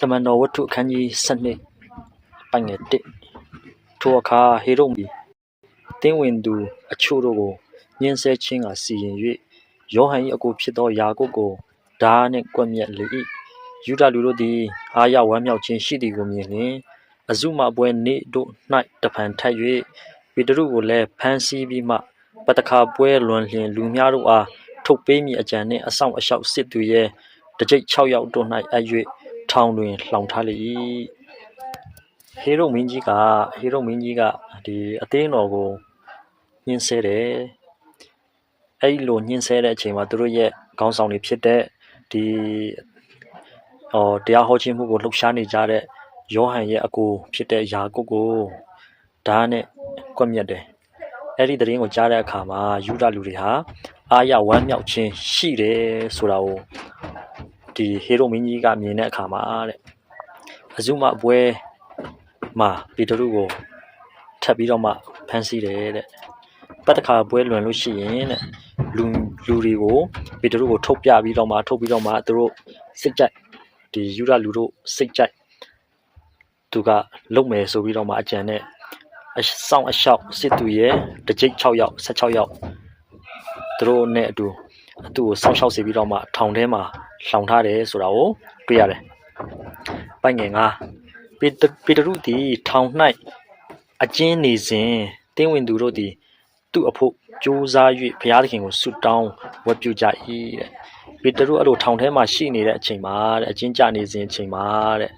တမန်တော်ဝတ္ထုအခန်းကြီး7ပိုင်ငယ်1ထိုအခါဟေရုမီတင်းဝင်သူအချို့တို့ကိုညှင်းဆဲခြင်းကစီရင်၍ယောဟန်၏အကိုဖြစ်သောယာကုပ်ကိုဓာနှင့်ကွပ်မျက်လေ၏ယူဒလူတို့သည်အာရဝမ်းမြောက်ခြင်းရှိသည်ကိုမြင်လျှင်အဇုမပွဲနေ့တို့၌တဖန်ထပ်၍ပေတရုကိုလည်းဖမ်းဆီးပြီးမှပတခါပွဲလွန်လျင်လူများတို့အားထုတ်ပေးမည်အကြံနှင့်အဆောင်အလျှောက်စစ်သူရဲ့တကြိတ်6ယောက်တို့၌အပ်၍ ထောင်တွင်လှောင်ထားလေ၏ဟေရုမင်းကြီးကဟေရုမင်းကြီးကဒီအသေးတော်ကိုညှင်းဆဲတယ်အဲ့လိုညှင်းဆဲတဲ့အချိန်မှာသူတို့ရဲ့ခေါင်းဆောင်တွေဖြစ်တဲ့ဒီဟောတရားဟောခြင်းမှုကိုလှုပ်ရှားနေကြတဲ့ယောဟန်ရဲ့အကိုဖြစ်တဲ့ယာကုပ်ကိုဓာတ်နဲ့ကွက်မြက်တယ်အဲ့ဒီသတင်းကိုကြားတဲ့အခါမှာယူဒလူတွေဟာအာရဝမ်းမြောက်ခြင်းရှိတယ်ဆိုတာကို ဒီဟေရိုမင်းကြီးကမြင်တဲ့အခါမှာတဲ့အဇုမအပွဲမှာပေတရုကိုထပ်ပြီးတော့မှဖမ်းဆီးတယ်တဲ့ပတ်တခါပွဲလွန်လို့ရှိရင်တဲ့လူလူတွေကိုပေတရုကိုထုတ်ပြပြီးတော့မှထုတ်ပြီးတော့မှသူတို့စိတ်ကြိုက်ဒီယူဒလူတို့စိတ်ကြိုက်သူကလုံမယ်ဆိုပြီးတော့မှအကြံနဲ့အဆောင်အလျှောက်စစ်သူရဲ့တကြိတ်6ယောက်16ယောက်သူတို့နဲ့အတူသူ့ကိုစောင့်ရှောက်စေပြီးတော့မှထောင်ထဲမှာ လှောင်ထားတယ်ဆိုတာကိုတွေ့ရတယ်။ပိုင်ငယ်ငါပေတပေတရုသည်ထောင်၌အကျဉ်းနေစဉ်တင်းဝင်သူတို့သည်သူ့အဖို့ကြိုးစား၍ဘုရားသခင်ကိုဆုတောင်းဝတ်ပြုကြ၏တဲ့။ပေတရုအဲ့လိုထောင်ထဲမှာရှိနေတဲ့အချိန်မှာတဲ့အကျဉ်းကျနေစဉ်အချိန်မှာတဲ့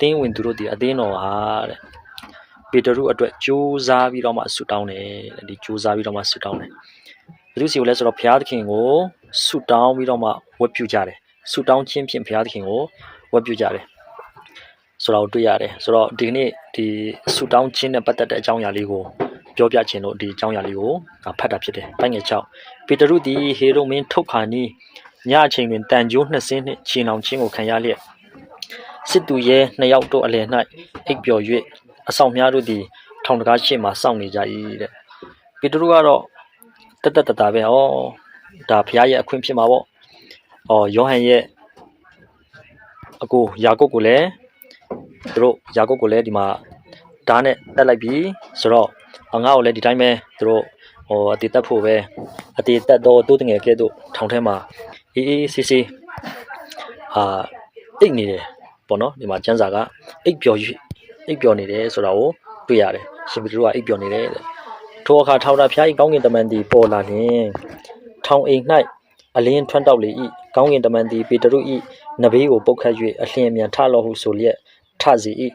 တင်းဝင်သူတို့သည်အသင်းတော်ဟာတဲ့ပေတရုအတွက်ကြိုးစားပြီးတော့မှဆုတောင်းတယ်တဲ့ဒီကြိုးစားပြီးတော့မှဆုတောင်းတယ်ဘယ်သူစီကိုလဲဆိုတော့ဘုရားသခင်ကိုဆုတောင်းပြီးတော့မှဝတ်ပြုကြတယ် ဆုတောင်းခြင်းဖြင့်ဘုရားသခင်ကိုဝတ်ပြုကြတယ်ဆိုတော့တွေ့ရတယ်ဆိုတော့ဒီကနေ့ဒီဆုတောင်းခြင်းနဲ့ပတ်သက်တဲ့အကြောင်းအရာလေးကိုပြောပြခြင်းလို့ဒီအကြောင်းအရာလေးကိုဖတ်တာဖြစ်တယ်ပိုင်းငယ်6ပေတရုသည်ဟေရုမင်းထုတ်ခါနီးညအချိန်တွင်တန်ကြိုးနှစ်စင်းနှင့်ခြေနှောင်ခြင်းကိုခံရလျက်စစ်သူရဲနှစ်ယောက်တို့အလယ်၌အိပ်ပျော်၍အဆောင်များတို့သည်ထောင်တကားရှေ့မှစောင့်နေကြ၏တဲ့ပေတရုကတော့တက်တက်တတာပဲဩဒါဘုရားရဲ့အခွင့်ဖြစ်မှာပေါ့ ဩယောဟန်ရဲ့အကိုယာကုပ်ကိုလည်းသူတို့ယာကုပ်ကိုလည်းဒီမှာဓာတ်နဲ့တက်လိုက်ပြီဆိုတော့ငါ့ကိုလည်းဒီတိုင်းပဲသူတို့ဟိုအတေတက်ဖို့ပဲအတေတက်တော့တိုးတငယ်ကဲ့သို့ထောင်ထဲမှာအေးအေးဆေးဆေးအာအိတ်နေတယ်ပေါ့နော်ဒီမှာကျန်းစာကအိတ်ပျော်၍အိပ်ပျော်နေတယ်ဆိုတာကိုတွေ့ရတယ်ရှင်ပေတရုကအိပ်ပျော်နေတယ်တဲ့ထိုအခါထောင်တာဖျား၏ကောင်းကင်တမန်သည်ပေါ်လာလျင်ထောင်အိမ်၌အလင်းထွန်းတောက်လေ၏ ကောင်းကင်တမန်သည်ပေတရု၏နဘေးကိုပုတ်ခတ်၍အလျင်အမြန်ထလော့ဟုဆိုလျက်ထစီ၏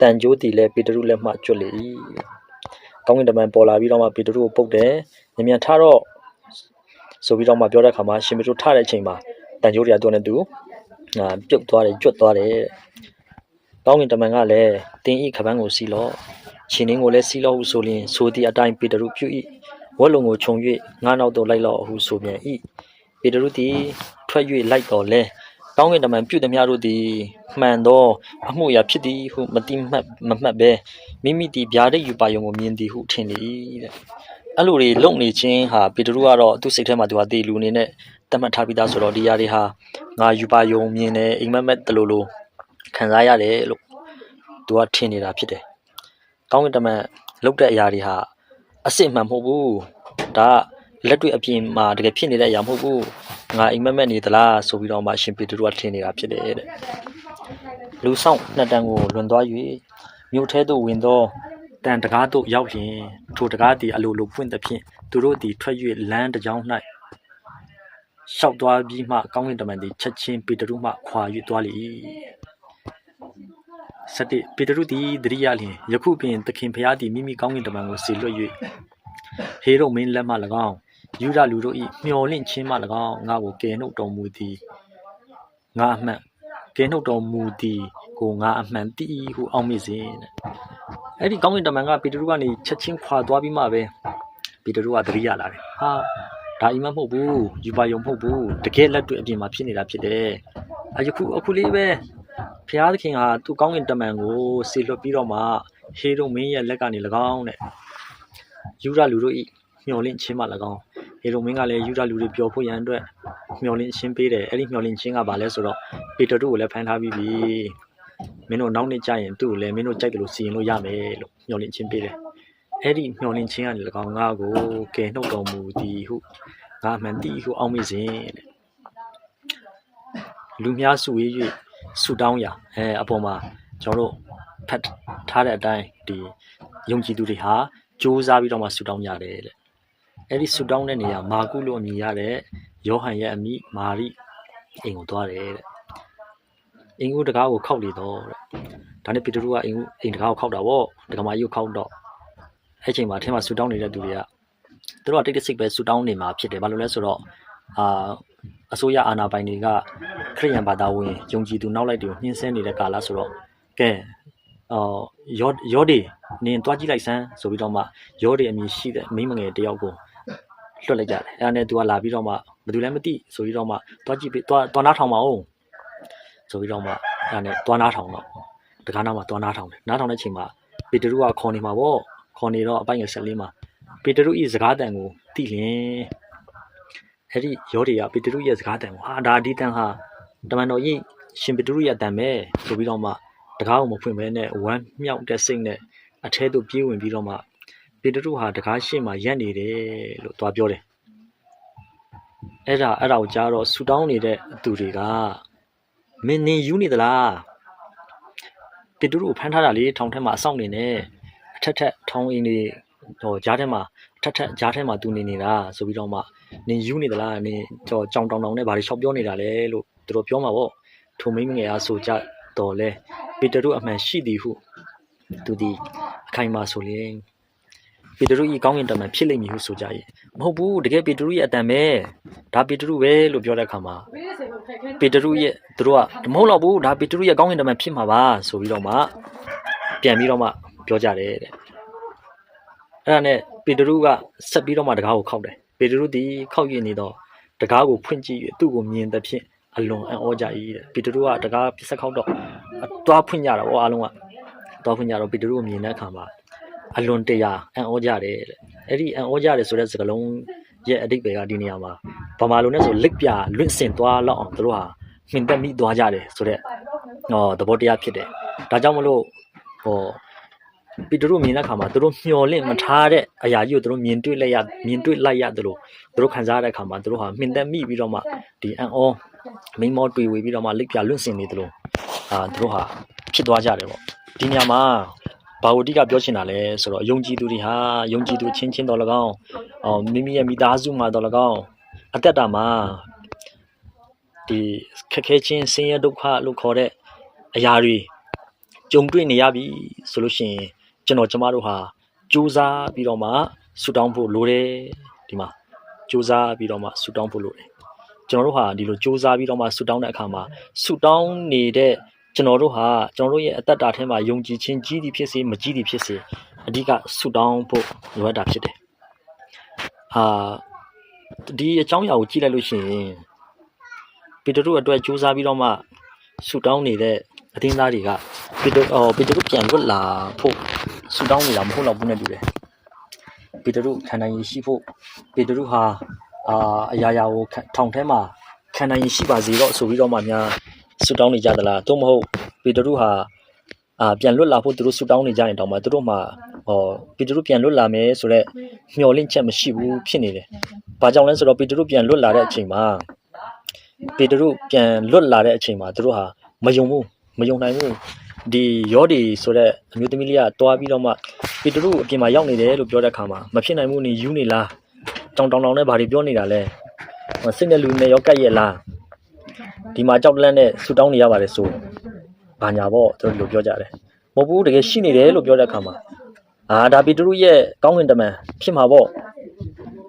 တန်ကြိုးသည်လည်းပေတရုလက်မှကျွတ်လေ၏ကောင်းကင်တမန်ပေါ်လာပြီးတော့မှပေတရုကိုပုတ်တယ်ညမြန်ထတော့ဆိုပြီးတော့မှပြောတဲ့အခါမှာရှင်ပေတရုထတဲ့အချိန်မှာတန်ကြိုးတွေကသူ့နဲ့သူအာပြုတ်သွားတယ်ကျွတ်သွားတယ်ကောင်းကင်တမန်ကလည်းတင်းဤခပန်းကိုစီလော့ရှင်င်းကိုလည်းစီလော့ဟုဆိုလျင်ဆိုသည့်အတိုင်းပေတရုပြု၏ဝက်လုံကိုခြုံ၍ငါးနောက်သို့လိုက်လော့ဟုဆိုပြန်၏ ပေတရုသည်ထွက်၍လိုက်တော်လဲကောင်းကင်တမန်ပြုသည်များတို့သည်မှန်သောအမှုရာဖြစ်သည်ဟုမတိမှတ်မမှတ်ဘဲမိမိသည်ဗျာဒိတ်ယူပါယုံကိုမြင်သည်ဟုထင်လေ၏တဲ့အဲ့လိုတွေလုံနေခြင်းဟာပေတရုကတော့သူ့စိတ်ထဲမှာသူကတေလူအနေနဲ့တတ်မှတ်ထားပြီးသားဆိုတော့ဒီຢာတွေဟာငါယူပါယုံမြင်တယ်အိမ်မက်မက်တလို့လို့ခံစားရတယ်လို့သူကထင်နေတာဖြစ်တယ်။ကောင်းကင်တမန်လုတ်တဲ့အရာတွေဟာအစစ်မှန်မဟုတ်ဘူး။ဒါက လက်တွေ့အပြင်မှာတကယ်ဖြစ်နေတဲ့အရာမဟုတ်ဘူး။ငါအိမ်မက်မက်နေသလားဆိုပြီးတော့မှရှင်ပေတရုကထင်နေတာဖြစ်တယ်တဲ့။လူဆောင်နှစ်တန်ကိုလွန်သွား၍မြို့ထဲသို့ဝင်သောတန်တကားသို့ရောက်လျင်ထိုတကားသည်အလိုလိုဖွင့်သဖြင့်သူတို့သည်ထွက်၍လမ်းတစ်ကြောင်း၌ရှောက်သွားပြီးမှကောင်းကင်တမန်သည်ချက်ချင်းပေတရုမှခွာ၍သွားလေ၏စတိပေတရုသည်တရိယလျင်ယခုပင်သခင်ဖျားသည်မိမိကောင်းကင်တမန်ကိုစေလွှတ်၍ဟေရုမင်းလက်မှ၎င်း ယူဒလူတို့၏မျော်လင့်ခြင်းမှ၎င်းငါကိုကယ်နှုတ်တော်မူသည်ငါအမှန်ကယ်နှုတ်တော်မူသည်ကိုငါအမှန်တည်ဟုအောက်မေ့စဉ်တဲ့အဲ့ဒီကောင်းကင်တမန်ကပေတရုကနေချက်ချင်းခွာသွားပြီးမှပဲပေတရုကတရိယလာတယ်ဟာဒါအိမ်မမဟုတ်ဘူးယူပါယုံမဟုတ်ဘူးတကယ်လက်တွေ့အပြင်မှာဖြစ်နေတာဖြစ်တယ်အယခုအခုလေးပဲဖျားသခင်ဟာသူ့ကောင်းကင်တမန်ကိုဆေလွတ်ပြီးတော့မှဟေရုမင်းရဲ့လက်ကနေ၎င်းတဲ့ယူရလူတို့ဤမျောလင့်ခြင်းမှ၎င်း ဟေရုမင်းကလည်းယူရလူတွေပျော်ဖို့ရန်အတွက်မျောလင့်ခြင်းပေးတယ်အဲ့ဒီမျောလင့်ခြင်းကဘာလဲဆိုတော့ပေတရုကိုလည်းဖမ်းထားပြီးပြီမင်းတို့နောက်နေ့ကျရင်သူ့ကိုလည်းမင်းတို့ကြိုက်တယ်လို့စီရင်လို့ရမယ်လို့မျှော်လင့်ခြင်းပေးတယ်အဲ့ဒီမျှော်လင့်ခြင်းကနေ၎င်းငါကိုကယ်နှုတ်တော်မူသည်ဟုငါအမှန်တည်းဟုအောက်မေ့စဉ်တဲ့လူများစုဝေး၍ဆူတောင်းရာအဲအပေါ်မှာကျွန်တော်တို့ဖတ်ထားတဲ့အတိုင်းဒီယုံကြည်သူတွေဟာစ조사ပြီးတော့မှဆူတောင်းကြတယ်တဲ့ အဲ့ဒီဆူတောင်းတဲ့နေရာမာကုလို့အမည်ရတဲ့ယောဟန်ရဲ့အမိမာရိအိမ်ကိုသွားတယ်တဲ့အင်္ဂုတကားကိုခောက်လေတော့တဲ့ဒါနဲ့ပေတရုကအင်္ဂုအိမ်တကားကိုခောက်တာဗောဒကမာကြီးကိုခောက်တော့အဲ့ချိန်မှာအထင်မှာဆူတောင်းနေတဲ့သူတွေကသူတို့ကတိတ်တဆိတ်ပဲဆူတောင်းနေမှာဖြစ်တယ်ဘာလို့လဲဆိုတော့အာအစိုးရအာဏာပိုင်တွေကခရိယန်ဘာသာဝင်ယုံကြည်သူနောက်လိုက်တွေကိုနှင်းဆဲနေတဲ့ကာလဆိုတော့ကဲအော်ရောရောဒီနင်တွားကြည့်လိုက်စမ်းဆိုပြီးတော့မှရောဒီအမည်ရှိတဲ့မိန်းမငယ်တယောက်ကို လွတ်လိုက်ကြတယ်အဲ့ဒါနဲ့သူကလာပြီးတော့မှဘယ်သူလဲမသိဆိုပြီးတော့မှတွားကြည့်ပြီးတွားတွားနားထောင်ပါဦးဆိုပြီးတော့မှအဲ့ဒါနဲ့တွားနားထောင်တော့တကားနားမှာတွားနားထောင်တယ်နားထောင်တဲ့အချိန်မှာပေတရုကခေါ်နေမှာပေါ့ခေါ်နေတော့အပိုင်းငယ်ဆက်လေးမှာပေတရုဤစကားတန်ကိုသိလင်အဲ့ဒီရောဒီကပေတရုရဲ့စကားတန်ကိုဟာဒါဒီတန်ဟာတမန်တော်ကြီးရှင်ပေတရုရဲ့အတန်ပဲဆိုပြီးတော့မှတကားကိုမဖွင့်ဘဲနဲ့ဝမ်းမြောက်တဲ့စိတ်နဲ့အထဲသို့ပြေးဝင်ပြီးတော့မှ ပေတရုဟာတကားရှေ့မှာရက်နေတယ်လို့သွားပြောတယ်အဲ့ဒါအဲ့ဒါကိုကြားတော့ဆူတောင်းနေတဲ့သူတွေကမင်းနင်ယူနေသလားပေတရုကိုဖမ်းထားတာလေထောင်ထဲမှာအဆောင်နေနဲ့အထက်ထက်ထောင်အင်းတွေဟိုကြားထဲမှာအထက်ထက်ကြားထဲမှာသူနေနေတာဆိုပြီးတော့မှနင်ယူနေသလားနင်ကြောကြောင်တောင်တောင်နဲ့ဘာတွေရှောက်ပြောနေတာလဲလို့သူတို့ပြောမှာပေါ့ထုံမိမ့်ငယ်အားဆိုကြတော်လဲပေတရုအမှန်ရှိသည်ဟုသူဒီအခိုင်အမာဆိုရင် ပေတရုဤကောင်းကင်တမန်ဖြစ်လိမ့်မည်ဟုဆိုကြရဲ့မဟုတ်ဘူးတကယ်ပေတရုရဲ့အတန်ပဲဒါပေတရုပဲလို့ပြောတဲ့အခါမှာပေတရုရဲ့သူတို့ကမဟုတ်တော့ဘူးဒါပေတရုရဲ့ကောင်းကင်တမန်ဖြစ်မှာပါဆိုပြီးတော့မှပြန်ပြီးတော့မှပြောကြတယ်တဲ့အဲ့ဒါနဲ့ပေတရုကဆက်ပြီးတော့မှတကားကိုခောက်တယ်ပေတရုဒီခောက်ရည်နေတော့တကားကိုဖွင့်ကြည့်၍သူ့ကိုမြင်တဲ့ဖြင့်အလွန်အံ့ဩကြ၏တဲ့ပေတရုကတကားပြဆက်ခောက်တော့တွားဖွင့်ကြတာဟောအားလုံးကတွားဖွင့်ကြတော့ပေတရုကိုမြင်တဲ့အခါမှာ အလွန်တရာအံ့ဩကြတယ်တဲ့အဲ့ဒီအံ့ဩကြတယ်ဆိုတဲ့စကားလုံးရဲ့အတိတ်ပဲကဒီနေရာမှာဗမာလိုနဲ့ဆိုလက်ပြလွင့်စင်သွားလောက်အောင်တို့ဟာမြင်တက်မိသွားကြတယ်ဆိုတော့ဟောသဘောတရားဖြစ်တယ်ဒါကြောင့်မလို့ဟောပီတရုမြင်တဲ့အခါမှာသူတို့မျော်လင့်မထားတဲ့အရာကြီးကိုသူတို့မြင်တွေ့လိုက်ရမြင်တွေ့လိုက်ရတယ်လို့သူတို့ခံစားရတဲ့အခါမှာသူတို့ဟာမြင်တက်မိပြီးတော့မှဒီအံ့ဩမိမောတွေ့ဝေပြီးတော့မှလက်ပြလွင့်စင်နေတယ်လို့အာသူတို့ဟာဖြစ်သွားကြတယ်ပေါ့ဒီနေရာမှာ ဘာဝတိကပြောချင်တာလဲဆိုတော့ယုံကြည်သူတွေဟာယုံကြည်သူချင်းချင်းတော်၎င်းအော်မိမိရဲ့မိသားစုမှာတော်၎င်းအသက်တာမှာဒီခက်ခဲချင်းဆင်းရဲဒုက္ခလို့ခေါ်တဲ့အရာတွေကြုံတွေ့နေရပြီဆိုလို့ရှိရင်ကျွန်တော်ကျမတို့ဟာစူးစမ်းပြီးတော့မှဆူတောင်းဖို့လိုတယ်ဒီမှာစူးစမ်းပြီးတော့မှဆူတောင်းဖို့လိုတယ်ကျွန်တော်တို့ဟာဒီလိုစူးစမ်းပြီးတော့မှဆူတောင်းတဲ့အခါမှာဆူတောင်းနေတဲ့ ကျွန်တော်တို့ဟာကျွန်တော်တို့ရဲ့အသက်တာထဲမှာယုံကြည်ခြင်းကြီးသည်ဖြစ်စေမကြီးသည်ဖြစ်စေအဓိကဆူတောင်းဖို့လိုအပ်တာဖြစ်တယ်အာဒီအကြောင်းအရာကိုကြည့်လိုက်လို့ရှိရင်ပေတရုအတွက်စူးစမ်းပြီးတော့မှဆူတောင်းနေတဲ့အသင်းသားတွေကပေတရုပေတရုပြန်လွတ်လာဖို့ဆူတောင်းနေတာမဟုတ်တော့ဘူးနဲ့တူတယ်ပေတရုခံနိုင်ရရှိဖို့ပေတရုဟာအာအရာရာကိုထောင်ထဲမှာခံနိုင်ရရှိပါစေတော့ဆိုပြီးတော့မှများ ဆူတောင်းနေကြသလားသို့မဟုတ်ပေတရုဟာအာပြန်လွတ်လာဖို့သူတို့ဆူတောင်းနေကြရင်တောင်မှသူတို့မှာဟောပေတရုပြန်လွတ်လာမယ်ဆိုတော့မျှော်လင့်ချက်မရှိဘူးဖြစ်နေတယ်။ဘာကြောင့်လဲဆိုတော့ပေတရုပြန်လွတ်လာတဲ့အချိန်မှာပေတရုပြန်လွတ်လာတဲ့အချိန်မှာသူတို့ဟာမယုံဘူးမယုံနိုင်ဘူးဒီရောဒီဆိုတဲ့အမျိုးသမီးလေးကတွားပြီးတော့မှပေတရုအပြင်မှာရောက်နေတယ်လို့ပြောတဲ့အခါမှာမဖြစ်နိုင်ဘူးနေယူနေလားတောင်တောင်တောင်နဲ့ဘာတွေပြောနေတာလဲစိတ်နဲ့လူနဲ့ရောကက်ရဲ့လား ဒီမှာကြောက်တလန့်နဲ့ဆူတောင်းနေရပါတယ်ဆိုဘာညာပေါ့သူတို့လိုပြောကြတယ်မဟုတ်ဘူးတကယ်ရှိနေတယ်လို့ပြောတဲ့အခါမှာအာဒါပေတရုရဲ့ကောင်းကင်တမန်ဖြစ်မှာပေါ့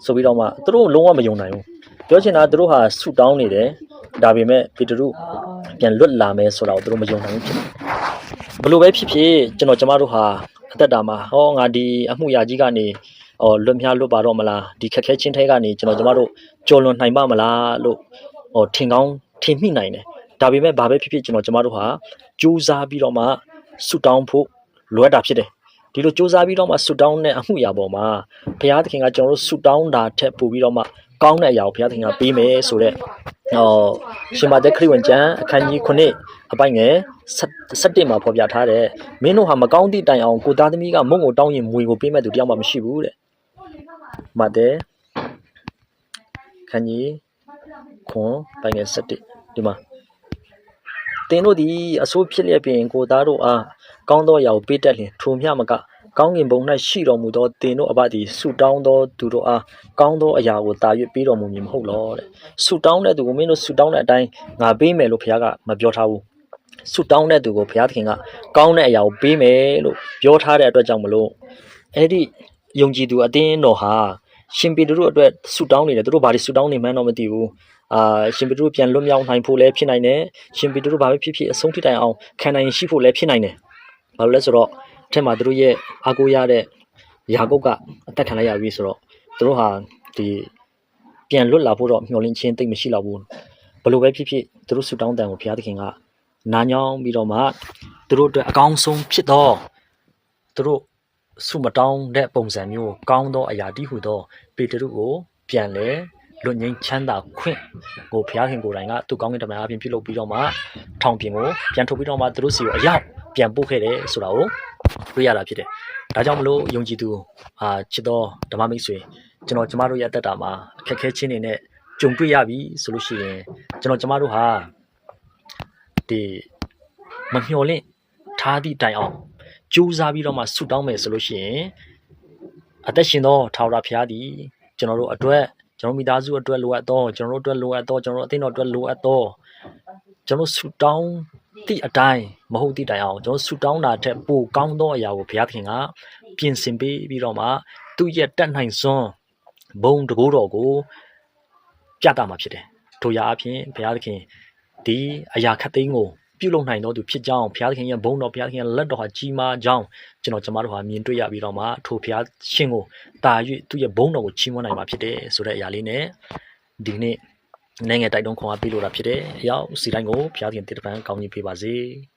ဆိုပြီးတော့မှသူတို့လုံးဝမယုံနိုင်ဘူးပြောချင်တာသူတို့ဟာဆူတောင်းနေတယ်ဒါပေမဲ့ပေတရုပြန်လွတ်လာမယ်ဆိုတာကိုသူတို့မယုံနိုင်ဘူးဖြစ်တယ်ဘလို့ပဲဖြစ်ဖြစ်ကျွန်တော်ကျမတို့ဟာအသက်တာမှာဟောငါဒီအမှုရာကြီးကနေဟောလွတ်မြလွတ်ပါတော့မလားဒီခက်ခဲချင်းထဲကနေကျွန်တော်ကျမတို့ကြော်လွန်နိုင်ပါမလားလို့ဟောထင်ကောင်း ထင်မိနိုင်တယ်ဒါပေမဲ့ဘာပဲဖြစ်ဖြစ်ကျွန်တော်ကျမတို့ဟာကြိုးစားပြီးတော့မှဆူတောင်းဖို့လိုအပ်တာဖြစ်တယ်ဒီလိုစူးစမ်းပြီးတော့မှဆူတောင်းတဲ့အမှုရာပေါ်မှာဘုရားသခင်ကကျွန်တော်တို့ဆူတောင်းတာထက်ပိုပြီးတော့မှကောင်းတဲ့အရာကိုဘုရားသခင်ကပေးမယ်ဆိုတော့ဟောရှင်မာသက်ခရစ်ဝင်ကျမ်းအခန်းကြီး9အပိုင်ငယ်17မှာဖော်ပြထားတယ်မင်းတို့ဟာမကောင်းသည့်တိုင်အောင်ကိုသားသမီးကမုံကိုတောင်းရင်မွေကိုပေးမဲ့သူတယောက်မှမရှိဘူးတဲ့မာသက်ခန်းကြီးခွန်ပိုင်ငယ်17 ဒီမှာသင်တို့သည်အဆိုးဖြစ်လျက်ပြင်ကိုသားတို့အားကောင်းသောအရာကိုပေးတတ်လျင်ထိုမျှမကကောင်းကင်ဘုံ၌ရှိတော်မူသောသင်တို့အဘသည်ဆုတောင်းသောသူတို့အားကောင်းသောအရာကိုတာ၍ပေးတော်မူမည်မဟုတ်လောတဲ့ဆုတောင်းတဲ့သူကိုမင်းတို့ဆုတောင်းတဲ့အတိုင်းငါပေးမယ်လို့ဘုရားကမပြောထားဘူးဆုတောင်းတဲ့သူကိုဘုရားသခင်ကကောင်းတဲ့အရာကိုပေးမယ်လို့ပြောထားတဲ့အတွက်ကြောင့်မလို့အဲ့ဒီယုံကြည်သူအတင်းတော်ဟာရှင်ပေတရုအတွက်ဆုတောင်းနေတယ်သူတို့ဘာတွေဆုတောင်းနေမှန်းတော့မသိဘူး အာရှင်ပေတရုပြန်လွတ်မြောက်နိုင်ဖို့လည်းဖြစ်နိုင်တယ်ရှင်ပေတရုဘာပဲဖြစ်ဖြစ်အဆုံးထိတိုင်အောင်ခံနိုင်ရှိဖို့လည်းဖြစ်နိုင်တယ်ဘာလို့လဲဆိုတော့အထက်မှာသူတို့ရဲ့အားကိုးရတဲ့ယာကုပ်ကအသက်ခံလိုက်ရပြီဆိုတော့သူတို့ဟာဒီပြန်လွတ်လာဖို့တော့မျှော်လင့်ခြင်းတိတ်မရှိတော့ဘူးဘယ်လိုပဲဖြစ်ဖြစ်သူတို့ဆုတောင်းတန်ကိုဘုရားသခင်ကနာညောင်းပြီးတော့မှသူတို့အတွက်အကောင်းဆုံးဖြစ်တော့သူတို့ဆုမတောင်းတဲ့ပုံစံမျိုးကောင်းသောအရာတည်းဟူသော ပေတရုကိုပြန်လဲ လွတ်ငင်းချမ်းသာခွင့်ကိုဘုရားခင်ကိုယ်တိုင်ကသူကောင်းကင်တမန်အပြင်ပြုလုပ်ပြီးတော့မှထောင်ပြင်ကိုပြန်ထုတ်ပြီးတော့မှသူတို့စီကိုအရောက်ပြန်ပို့ခဲ့တယ်ဆိုတာကိုတွေ့ရတာဖြစ်တယ်။ဒါကြောင့်မလို့ယုံကြည်သူအာချစ်တော်ဓမ္မမိတ်ဆွေကျွန်တော်ကျမတို့ရဲ့အသက်တာမှာအခက်အခဲချင်းတွေနဲ့ကြုံတွေ့ရပြီဆိုလို့ရှိရင်ကျွန်တော်ကျမတို့ဟာဒီမမျှော်လင့်ထားသည့်တိုင်အောင်ကြိုးစားပြီးတော့မှဆုတောင်းမယ်ဆိုလို့ရှိရင်အသက်ရှင်သောထာဝရဘုရားသည်ကျွန်တော်တို့အတွက် ကျွန်တော်မိသားစုအတွက်လိုအပ်သောကျွန်တော်တို့အတွက်လိုအပ်သောကျွန်တော်တို့အသင်းတော်အတွက်လိုအပ်သောကျွန်တော်ဆုတောင်းသည့်အတိုင်းမဟုတ်သည့်တိုင်အောင်ကျွန်တော်ဆုတောင်းတာထက်ပိုကောင်းသောအရာကိုဘုရားခင်ကပြင်ဆင်ပေးပြီးတော့မှသူ့ရဲ့တက်နိုင်စွမ်းဘုံတကိုးတော်ကိုပြတာမှာဖြစ်တယ်ထို့ရာအဖြစ်ဘုရားသခင်ဒီအရာခတ်သိမ်းကို ပြုလုပ်နိုင်တော်သူဖြစ်ကြောင်းဘုရားသခင်ရဲ့ဘုန်းတော်ဘုရားသခင်ရဲ့လက်တော်ဟာကြီးမားကြောင်းကျွန်တော်ကျမတို့ဟာမြင်တွေ့ရပြီးတော့မှထိုဘုရားရှင်ကိုတာ၍သူ့ရဲ့ဘုန်းတော်ကိုချီးမွမ်းနိုင်မှာဖြစ်တယ်ဆိုတဲ့အရာလေးနဲ့ဒီနေ့နိုင်ငံတိုက်တွန်းခွန်အားပေးလိုတာဖြစ်တယ်။အရောက်စီတိုင်းကိုဘုရားသခင်တည်တပံကောင်းကြီးပေးပါစေ။